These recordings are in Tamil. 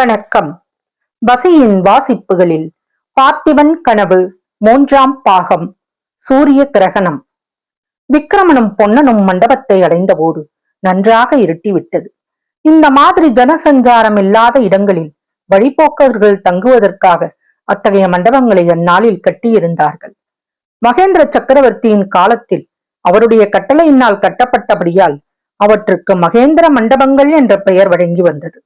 வணக்கம். வசியின் வாசிப்புகளில் பார்த்திபன் கனவு மூன்றாம் பாகம் சூரிய கிரகணம். விக்கிரமனும் பொன்னனும் மண்டபத்தை அடைந்தபோது நன்றாக இருட்டிவிட்டது. இந்த மாதிரி ஜனசஞ்சாரம் இல்லாத இடங்களில் வழிபோக்கர்கள் தங்குவதற்காக அத்தகைய மண்டபங்களை அந்நாளில் கட்டியிருந்தார்கள். மகேந்திர சக்கரவர்த்தியின் காலத்தில் அவருடைய கட்டளையினால் கட்டப்பட்டபடியால் அவற்றுக்கு மகேந்திர மண்டபங்கள் என்ற பெயர் வழங்கி வந்தது.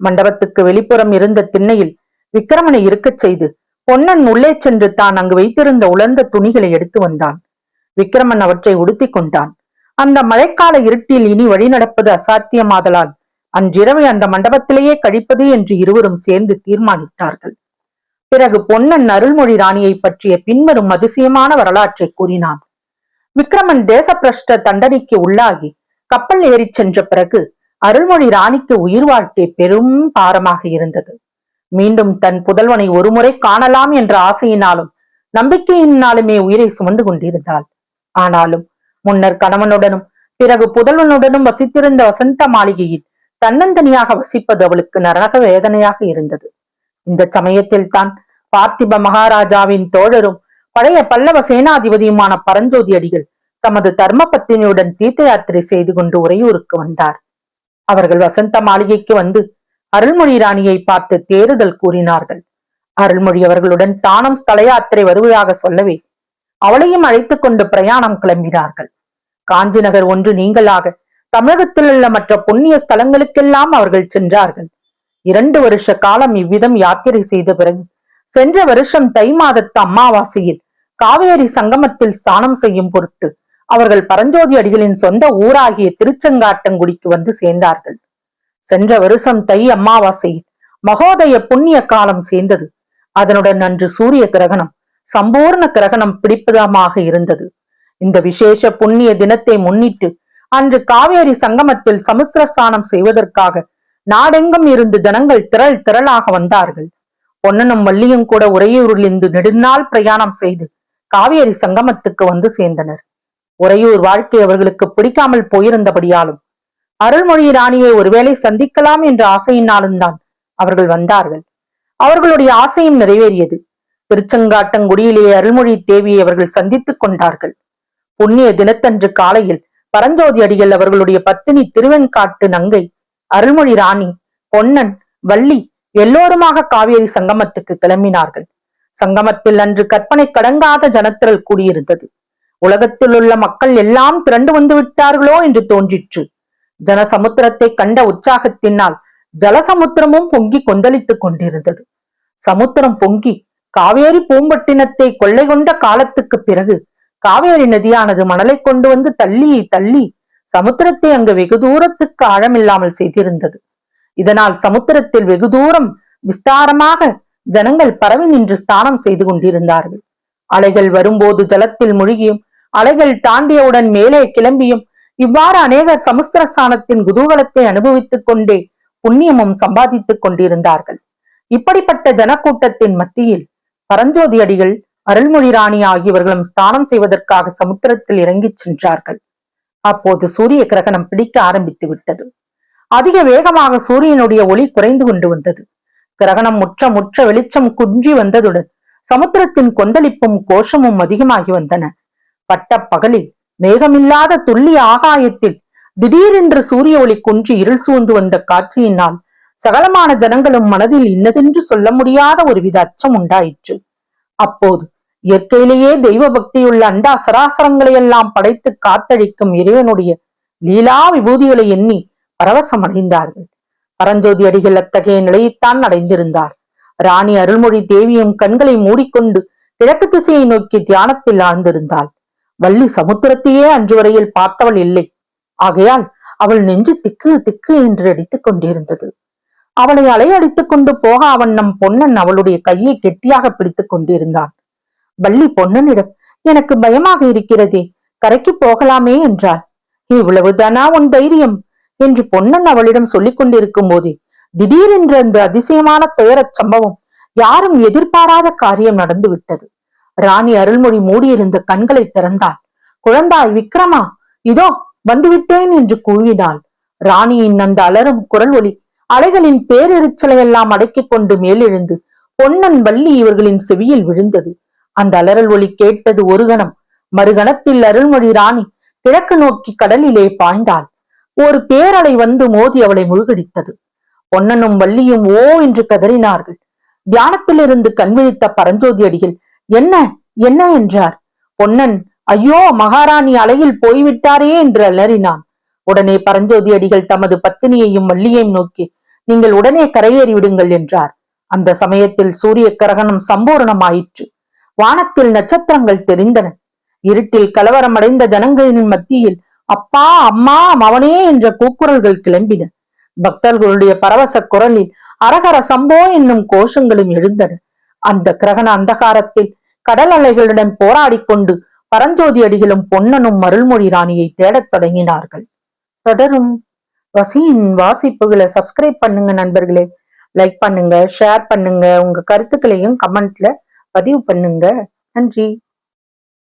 மண்டபத்துக்கு வெளிப்புறம் இருந்த திண்ணையில் விக்கிரமனை இருக்கச் செய்து பொன்னன் உள்ளே சென்று தான் அங்கு வைத்திருந்த உலர்ந்த துணிகளை எடுத்து வந்தான். விக்கிரமன் அவற்றை உடுத்தி கொண்டான். அந்த மழைக்கால இருட்டில் இனி வழி நடப்பது அசாத்தியமாதலால் அன்றிரவை அந்த மண்டபத்திலேயே கழிப்பது என்று இருவரும் சேர்ந்து தீர்மானித்தார்கள். பிறகு பொன்னன் அருள்மொழி ராணியை பற்றிய பின்வரும் அதிசயமான வரலாற்றை கூறினான். விக்ரமன் தேசப்பிரஷ்ட தண்டனைக்கு உள்ளாகி கப்பல் ஏறிச் சென்ற பிறகு அருள்மொழி ராணிக்கு உயிர் வாழ்க்கை பெரும் பாரமாக இருந்தது. மீண்டும் தன் புதல்வனை ஒருமுறை காணலாம் என்ற ஆசையினாலும் நம்பிக்கையினாலுமே உயிரை சுமந்து கொண்டிருந்தாள். ஆனாலும் முன்னர் கணவனுடனும் பிறகு புதல்வனுடனும் வசித்திருந்த வசந்த மாளிகையில் தன்னந்தனியாக வசிப்பது அவளுக்கு நரக வேதனையாக இருந்தது. இந்த சமயத்தில் தான் பார்த்திப மகாராஜாவின் தோழரும் பழைய பல்லவ சேனாதிபதியுமான பரஞ்சோதி அடிகள் தமது தர்ம பத்தினியுடன் தீர்த்த யாத்திரை செய்து கொண்டு உறையூருக்கு வந்தார். அவர்கள் வசந்த மாளிகைக்கு வந்து அருள்மொழி ராணியை பார்த்து தேறுதல் கூறினார்கள். அருள்மொழி அவர்களுடன் தானம் ஸ்தல யாத்திரை வருவதாக சொல்லவே அவளையும் அழைத்துக் கொண்டு பிரயாணம் கிளம்பினார்கள். காஞ்சி நகர் ஒன்று நீங்களாக தமிழகத்தில் உள்ள மற்ற புண்ணிய ஸ்தலங்களுக்கெல்லாம் அவர்கள் சென்றார்கள். இரண்டு வருஷ காலம் இவ்விதம் யாத்திரை செய்த பிறகு சென்ற வருஷம் தை மாதத்து அமாவாசையில் காவேரி சங்கமத்தில் ஸ்தானம் செய்யும் பொருட்டு அவர்கள் பரஞ்சோதி அடிகளின் சொந்த ஊராகிய திருச்செங்காட்டங்குடிக்கு வந்து சேர்ந்தார்கள். சென்ற வருஷம் தை அமாவாசையில் மகோதய புண்ணிய காலம் சேர்ந்தது. அதனுடன் அன்று சூரிய கிரகணம் சம்பூர்ண கிரகணம் பிடிப்பதமாக இருந்தது. இந்த விசேஷ புண்ணிய தினத்தை முன்னிட்டு அன்று காவேரி சங்கமத்தில் சமுத்திர ஸ்நானம் செய்வதற்காக நாடெங்கும் இருந்து ஜனங்கள் திரள் திரளாக வந்தார்கள். பொன்னனும் வள்ளியும் கூட உறையூரிலிருந்து நெடுநாள் பிரயாணம் செய்து காவேரி சங்கமத்துக்கு வந்து சேர்ந்தனர். உறையூர் வாழ்க்கை அவர்களுக்கு பிடிக்காமல் போயிருந்தபடியாலும் அருள்மொழி ராணியை ஒருவேளை சந்திக்கலாம் என்ற ஆசையினாலும் தான் அவர்கள் வந்தார்கள். அவர்களுடைய ஆசையும் நிறைவேறியது. திருச்செங்காட்டங்குடியிலேயே அருள்மொழி தேவியை அவர்கள் சந்தித்துக் கொண்டார்கள். புண்ணிய தினத்தன்று காலையில் பரஞ்சோதி அடிகள் அவர்களுடைய பத்தினி திருவெண்காட்டு நங்கை அருள்மொழி ராணி பொன்னன் வள்ளி எல்லோருமாக காவேரி சங்கமத்துக்கு கிளம்பினார்கள். சங்கமத்தில் அன்று கற்பனை கடங்காத ஜனத்திரல் கூடியிருந்தது. உலகத்தில் உள்ள மக்கள் எல்லாம் திரண்டு வந்து விட்டார்களோ என்று தோன்றிற்று. ஜனசமுத்திரத்தை கண்ட உற்சாகத்தினால் ஜலசமுத்திரமும் பொங்கி கொந்தளித்துக் கொண்டிருந்தது. சமுத்திரம் பொங்கி காவேரி பூம்பட்டினத்தை கொள்ளை கொண்ட காலத்துக்கு பிறகு காவேரி நதியானது மணலை கொண்டு வந்து தள்ளி தள்ளி சமுத்திரத்தை அங்கு வெகு தூரத்துக்கு ஆழமில்லாமல் செய்திருந்தது. இதனால் சமுத்திரத்தில் வெகு தூரம் விஸ்தாரமாக ஜனங்கள் பரவி நின்று ஸ்தானம் செய்து கொண்டிருந்தார்கள். அலைகள் வரும்போது ஜலத்தில் மூழ்கியும் அலைகள் தாண்டியவுடன் மேலே கிளம்பியும். இவ்வாறு அநேகர் சமுத்திரஸ்தானத்தின் குதூகலத்தை அனுபவித்துக் கொண்டே புண்ணியமும் சம்பாதித்துக் கொண்டிருந்தார்கள். இப்படிப்பட்ட ஜனக்கூட்டத்தின் மத்தியில் பரஞ்சோதி அடிகள் அருள்மொழி ராணி ஆகியவர்களும் ஸ்தானம் செய்வதற்காக சமுத்திரத்தில் இறங்கிச் சென்றார்கள். அப்போது சூரிய கிரகணம் பிடிக்க ஆரம்பித்து விட்டது. அதிக வேகமாக சூரியனுடைய ஒளி குறைந்து கொண்டு வந்தது. கிரகணம் முற்ற முற்ற வெளிச்சம் குன்றி வந்ததுடன் சமுத்திரத்தின் கொந்தளிப்பும் கோஷமும் அதிகமாகி வந்தன. பட்ட பகலில் மேகமில்லாத துல்லிய ஆகாயத்தில் திடீரென்று சூரிய ஒளி குன்றி இருள் சூழ்ந்து வந்த காட்சியினால் சகலமான ஜனங்களும் மனதில் இன்னதென்று சொல்ல முடியாத ஒருவித அச்சம் உண்டாயிற்று. அப்போது இயற்கையிலேயே தெய்வ பக்தியுள்ள அண்டா சராசரங்களை எல்லாம் படைத்து காத்தழிக்கும் இறைவனுடைய லீலா விபூதிகளை எண்ணி பரவசம் அடைந்தார்கள். பரஞ்சோதி அடிகள் அத்தகைய நிலையைத்தான் அடைந்திருந்தார். ராணி அருள்மொழி தேவியும் கண்களை மூடிக்கொண்டு கிழக்கு திசையை நோக்கி தியானத்தில் ஆழ்ந்திருந்தாள். வள்ளி சமுத்திரத்தையே அன்று வரையில் பார்த்தவள் இல்லை. ஆகையால் அவள் நெஞ்சு திக்கு திக்கு என்று அடித்துக் கொண்டிருந்தது. அவளை அலையடித்துக் கொண்டு போக அவன் நம் பொன்னன் அவளுடைய கையை கெட்டியாக பிடித்துக் கொண்டிருந்தான். வள்ளி பொன்னனிடம் எனக்கு பயமாக இருக்கிறதே கரைக்கு போகலாமே என்றாள். இவ்வளவுதானா உன் தைரியம்? என்று பொன்னன் அவளிடம் சொல்லிக் கொண்டிருக்கும் போதே திடீரென்று அந்த அதிசயமான துயரச் சம்பவம் யாரும் எதிர்பாராத காரியம் நடந்துவிட்டது. ராணி அருள்மொழி மூடியிருந்த கண்களை திறந்தாள். குழந்தாய் விக்ரமா இதோ வந்துவிட்டேன் என்று கூவினாள் ராணியின் அந்த அலரும் குரல் ஒலி அலைகளின் பேரெரிச்சலை எல்லாம் அடக்கிக் கொண்டு மேலெழுந்து பொன்னன் வள்ளி இவர்களின் செவியில் விழுந்தது. அந்த அலறல் ஒலி கேட்டது ஒரு கணம். மறுகணத்தில் அருள்மொழி ராணி கிழக்கு நோக்கி கடலிலே பாய்ந்தாள். ஒரு பேரலை வந்து மோதி அவளை முழுகடித்தது. பொன்னனும் வள்ளியும் ஓ என்று கதறினார்கள். தியானத்திலிருந்து கண்விழித்த பரஞ்சோதி அடிகள் என்ன என்ன என்றார்? பொன்னன் ஐயோ மகாராணி அலையில் போய்விட்டாரே என்று அலறினான். உடனே பரஞ்சோதி அடிகள் தமது பத்தினியையும் வள்ளியையும் நோக்கி நீங்கள் உடனே கரையேறி விடுங்கள் என்றார். அந்த சமயத்தில் சூரிய கிரகணம் சம்பூரணமாயிற்று. வானத்தில் நட்சத்திரங்கள் தெரிந்தன. இருட்டில் கலவரமடைந்த ஜனங்களின் மத்தியில் அப்பா அம்மா மவனே என்ற கூக்குரல்கள் கிளம்பின. பக்தர்களுடைய பரவச குரலில் அரகர சம்போ என்னும் கோஷங்களும் எழுந்தன. அந்த கிரகண அந்தகாரத்தில் கடல் அலைகளுடன் போராடிக் கொண்டு பரஞ்சோதி அடிகளும் பொன்னனும் மருள்மொழி ராணியை தேடத் தொடங்கினார்கள். தொடரும். வசியின் வாசிப்புகளை சப்ஸ்கிரைப் பண்ணுங்க நண்பர்களே. லைக் பண்ணுங்க ஷேர் பண்ணுங்க. உங்க கருத்துக்களையும் கமெண்ட்ல பதிவு பண்ணுங்க. நன்றி.